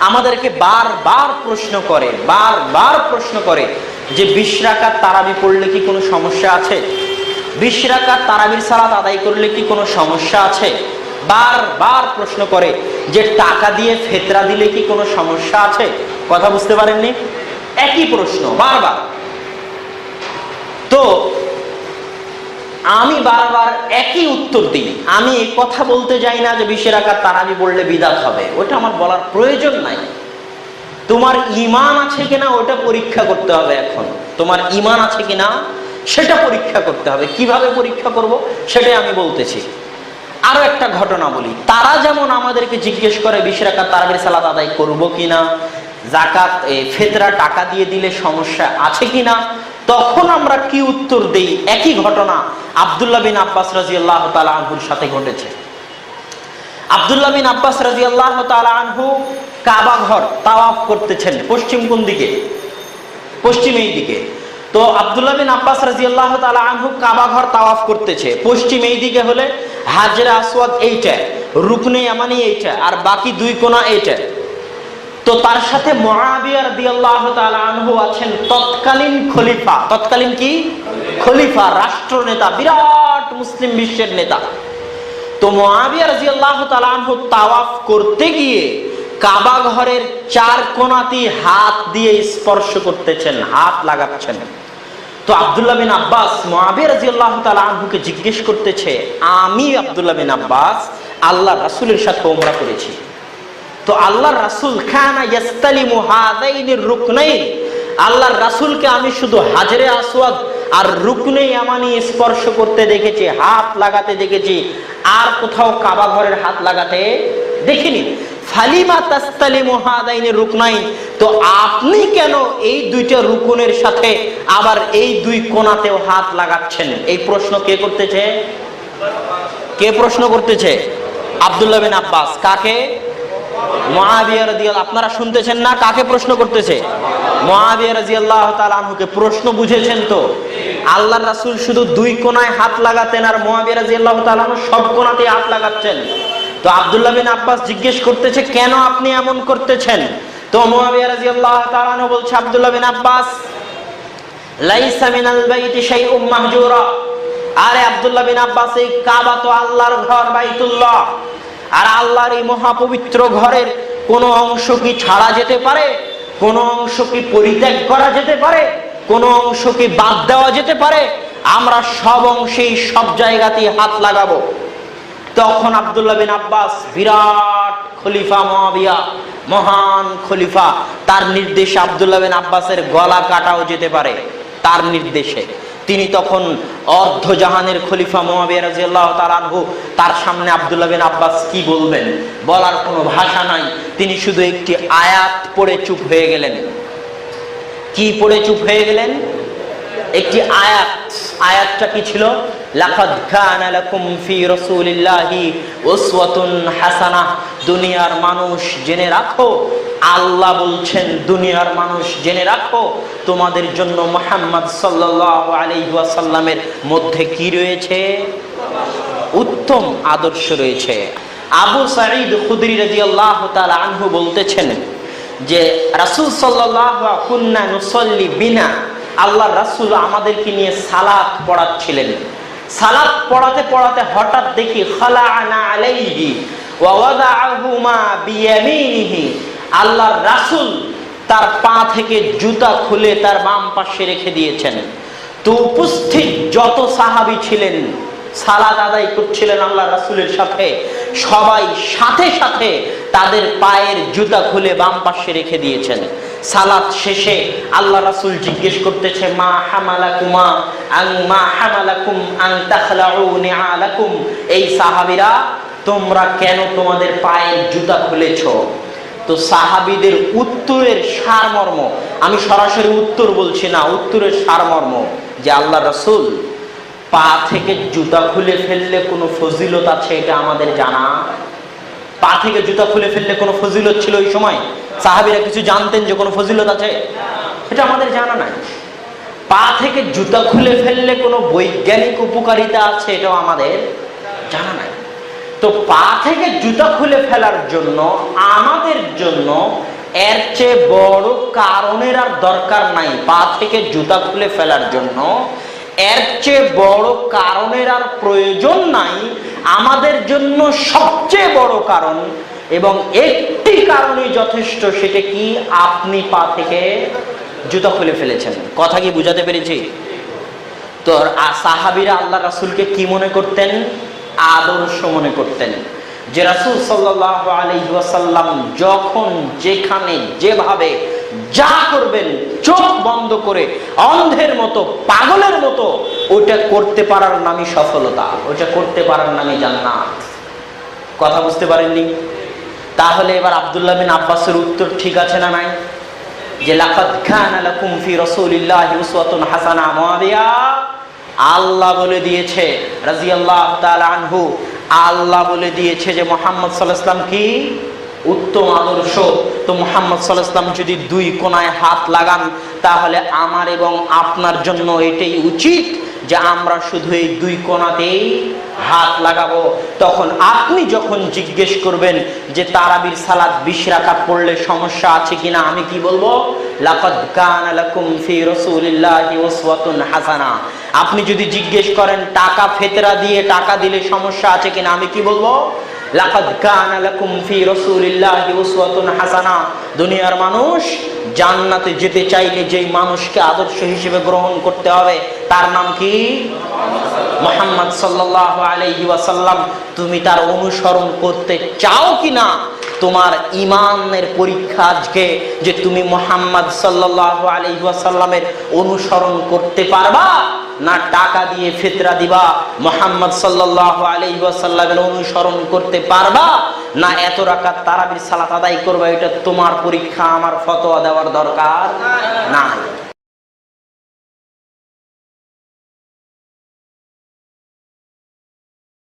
আমাদেরকে বারবার প্রশ্ন করে বারবার প্রশ্ন করে যে বিশ রাকাত তারাবি পড়লে কি কোনো সমস্যা আছে? বিশ রাকাত তারাবির সালাত আদায় করলে কি কোনো সমস্যা আছে? বারবার প্রশ্ন করে যে টাকা দিয়ে ফেতরা দিলে কি কোনো সমস্যা আছে? কথা বুঝতে পারেননি? একই প্রশ্ন, বারবার তো আমি বারবার একই উত্তর দিই। আমি এই কথা বলতে যাই না যে বিশের আকার তারাবি বললে বিদাত হবে। ওটা আমার বলার প্রয়োজন নাই। তোমার ইমান আছে কিনা, ওটা পরীক্ষা করতে হবে এখন। তোমার ইমান আছে কিনা, সেটা পরীক্ষা করতে হবে। কীভাবে পরীক্ষা করব, সেটাই আমি বলতেছি। আরও একটা ঘটনা বলি। তারা যেমন আমাদেরকে জিজ্ঞেস করে বিশ রাখা তারাবির সালাত আদায় করব কিনা, জাকাত ফেতরা টাকা দিয়ে দিলে সমস্যা আছে কিনা তখন আমরা কি উত্তর দেই? একই ঘটনা আব্দুল্লাহ বিন আব্বাস রাজি আল্লাহ আনহুর সাথে ঘটেছে। আব্দুল্লাহ বিন আব্বাস রাজি আল্লাহ আনহু কাবা ঘর তাওয়াফ করতেছেন পশ্চিম কোন দিকে? পশ্চিম এই দিকে। তো আব্দুল্লাহ বিন আব্বাস রাজি আল্লাহ আনহু কাবা ঘর তাওয়াফ করতেছে। পশ্চিম এই দিকে হলে হাজরা আসওয়াদ এইটা রুকনে আমানি এইটা, আর বাকি দুই কোনা এইটা। তো তার সাথে আছেন তৎকালীন খলিফা। তৎকালীন কি? খলিফা রাষ্ট্র নেতা বিরাট মুসলিম বিশ্বের নেতা। তো আনহু তাওয়াফ করতে গিয়ে কাবা ঘরের চার কোনাতি হাত দিয়ে স্পর্শ করতেছেন, হাত লাগাচ্ছেন। তো আব্দুল্লাহ বিন আব্বাস রাদিয়াল্লাহু তাআলা আনহুকে জিজ্ঞেস করতেছে, আমি আব্দুল্লাহ বিন আব্বাস আল্লাহ রাসুলের সাথে ওমরা করেছি। তো আল্লাহর রাসূল খানা ইয়াস্তালিমু হাযাইনির রুকনাইন। আল্লাহর রাসূলকে আমি শুধু হাজরে আসওয়াদ আর রুকনে ইয়ামানি স্পর্শ করতে দেখেছি, হাত লাগাতে দেখেছি, আর কোথাও কাবা ঘরের হাত লাগাতে দেখিনি। ফালিমা তাস্তালিমু হাযাইনির রুকনাইন। তো আপনি কেন এই দুইটা রুকুনের সাথে আবার এই দুই কোণাতেও হাত লাগাচ্ছেন? এই প্রশ্ন কে করতেছে? কে প্রশ্ন করতেছে? আব্দুল্লাহ বিন আব্বাস। কাকে? আপনারা শুনতেছেন না? কাকে প্রশ্ন করতেছে? প্রশ্ন বুঝেছেন তো? আল্লাহর রাসূল শুধু দুই কোণায় হাত লাগাতেন আর আনহু সব কোণাতে হাত লাগাচ্ছেন। তো আব্দুল্লাহ বিন আব্বাস জিজ্ঞেস করতেছে, কেন আপনি এমন করতেছেন? তো তাআলা বলছে, আব্দুল্লাহ বিন আব্বাস আরে আব্দুল্লাহ বিন আব্বাস, এই কাবা তো আল্লাহর ঘর, বাইতুল্লাহ। আর আল্লাহর এই মহাপবিত্র ঘরের কোন অংশ কি ছাড়া যেতে পারে? কোন অংশ কি পরিত্যাগ করা যেতে পারে? কোন অংশ কি বাদ দেওয়া যেতে পারে? আমরা সব অংশেই সব জায়গাতেই হাত লাগাবো। তখন আব্দুল্লাহ বিন আব্বাস বিরাট খলিফা মহাবিয়া মহান খলিফা, তার নির্দেশে আব্দুল্লাহ বিন আব্বাসের গলা কাটাও যেতে পারে, তার নির্দেশে। তিনি তখন অর্ধ জাহানের খলিফা মোয়াবিয়া রাজিয়াল্লাহ তার সামনে আব্দুল্লাহ বিন আব্বাস কি বলবেন? বলার কোনো ভাষা নাই। তিনি শুধু একটি আয়াত পড়ে চুপ হয়ে গেলেন। কি পড়ে চুপ হয়ে গেলেন? একটি আয়াত। আয়াতটা কি ছিল? লাকাদ কানা লাকুম ফি রাসূলিল্লাহি উসওয়াতুন হাসানাহ। দুনিয়ার মানুষ জেনে রাখো। আল্লাহ বলছেন, দুনিয়ার মানুষ জেনে রাখো, তোমাদের জন্য মুহাম্মদ সাল্লাল্লাহু আলাইহি ওয়াসাল্লামের মধ্যে কি রয়েছে? উত্তম আদর্শ রয়েছে। আবু সাঈদ খুদরি রাদিয়াল্লাহু তাআলা আনহু বলতেছেন যে, রাসূল কুন্না বিনা আল্লাহ রাসূল আমাদেরকে নিয়ে সালাত পড়াচ্ছিলেন। সালাত পড়াতে পড়াতে হঠাৎ দেখি খালা আনা আলাইহি আল্লাহর রাসূল তার পা থেকে জুতা খুলে তার বাম পাশে রেখে দিয়েছেন। তো উপস্থিত যত সাহাবী ছিলেন সালাদ আদায় করছিলেন আল্লাহ রাসূলের সাথে, সবাই সাথে সাথে তাদের পায়ের জুতা খুলে বাম পাশে রেখে দিয়েছেন। সালাত শেষে আল্লাহ রাসূল জিজ্ঞেস করতেছে, মা হামালাকুমা আং মা হামালাকুম আং তাখলাউ নিআলাকুম? এই সাহাবীরা তোমরা কেন তোমাদের পায়ের জুতা খুলেছ? তো সাহাবীদের উত্তরের সারমর্ম, আমি সরাসরি উত্তর বলছি না, উত্তরের সারমর্ম যে আল্লাহ রসুল, পা থেকে জুতা খুলে ফেললে কোনো ফজিলত আছে এটা আমাদের জানা? পা থেকে জুতা খুলে ফেললে কোনো ফজিলত ছিল ওই সময়? সাহাবিরা কিছু জানতেন যে কোনো ফজিলত আছে? এটা আমাদের জানা নাই। পা থেকে জুতা খুলে ফেললে কোনো বৈজ্ঞানিক উপকারিতা আছে এটাও আমাদের জানা নাই। তো পা থেকে জুতা খুলে ফেলার জন্য, আমাদের জন্য এর চেয়ে বড় কারণের আর দরকার নাই পা থেকে জুতা খুলে ফেলার জন্য। এর চেয়ে বড় কারণের আর প্রয়োজন নাই, আমাদের জন্য সবচেয়ে বড় কারণ। এবং একটি কারণই যথেষ্ট, সেটা কি আপনি পা থেকে জুতা খুলে ফেলেছেন? কথা কি বুঝাতে পেরেছি? তো সাহাবীরা আল্লাহ রাসুলকে কি মনে করতেন? আদর্শ মনে করতেন। যে রাসূল সাল্লাল্লাহু আলাইহি ওয়াসাল্লাম যখন যেখানে যেভাবে যা করবেন চোখ বন্ধ করে অন্ধের মতো, পাগলের মতো, ওইটা করতে পারার নামই সফলতা, ওইটা করতে পারার নামই জান্নাত। কথা বুঝতে পারেননি? তাহলে এবার আব্দুল্লাহ বিন আব্বাসের উত্তর ঠিক আছে না নাই? যে লাফাত খান আলা কুমফি রাসূলিল্লাহি হাসানা মুয়াবিয়া আল্লাহ বলে দিয়েছে, রাদিয়াল্লাহু তাআলা আনহু, আল্লাহ বলে দিয়েছে যে মোহাম্মদ আলাইহি কি? উত্তম আদর্শ। তো মোহাম্মদ আলাইহি যদি দুই কোণায় হাত লাগান, তাহলে আমার এবং আপনার জন্য এটাই উচিত যে আমরা শুধু এই দুই কোণাতেই হাত লাগাবো। তখন আপনি যখন জিজ্ঞেস করবেন যে তারাবির সালাদ বিশ রাকাত পড়লে সমস্যা আছে কিনা, আমি কি বলব? লাকাদ কানা লাকুম ফি রাসূলিল্লাহি উসওয়াতুন হাসানা। আপনি যদি জিজ্ঞেস করেন, টাকা ফেতরা দিয়ে টাকা দিলে সমস্যা আছে কিনা, আমি কি বলব? লাকাদ কানা লাকুম ফি রাসূলিল্লাহি উসওয়াতুন হাসানা। দুনিয়ার মানুষ জান্নাতে যেতে চাইলে যেই মানুষকে আদর্শ হিসেবে গ্রহণ করতে হবে, তার নাম কি? মোহাম্মদ সাল্লাল্লাহু আলাইহি ওয়াসাল্লাম। তুমি তার অনুসরণ করতে চাও কি না তোমার ইমানের পরীক্ষা আজকে যে তুমি মোহাম্মদ সাল্লাল্লাহু আলাইহি ওয়াসাল্লামের অনুসরণ করতে পারবা, না টাকা দিয়ে ফিতরা দিবা, মোহাম্মদ সাল্লাল্লাহু আলাইহি ওয়াসাল্লামের অনুসরণ করতে পারবা, না এত রাকাত তারাবির সালাত আদায় করবা, এটা তোমার পরীক্ষা, আমার ফতোয়া দেওয়ার দরকার নাই।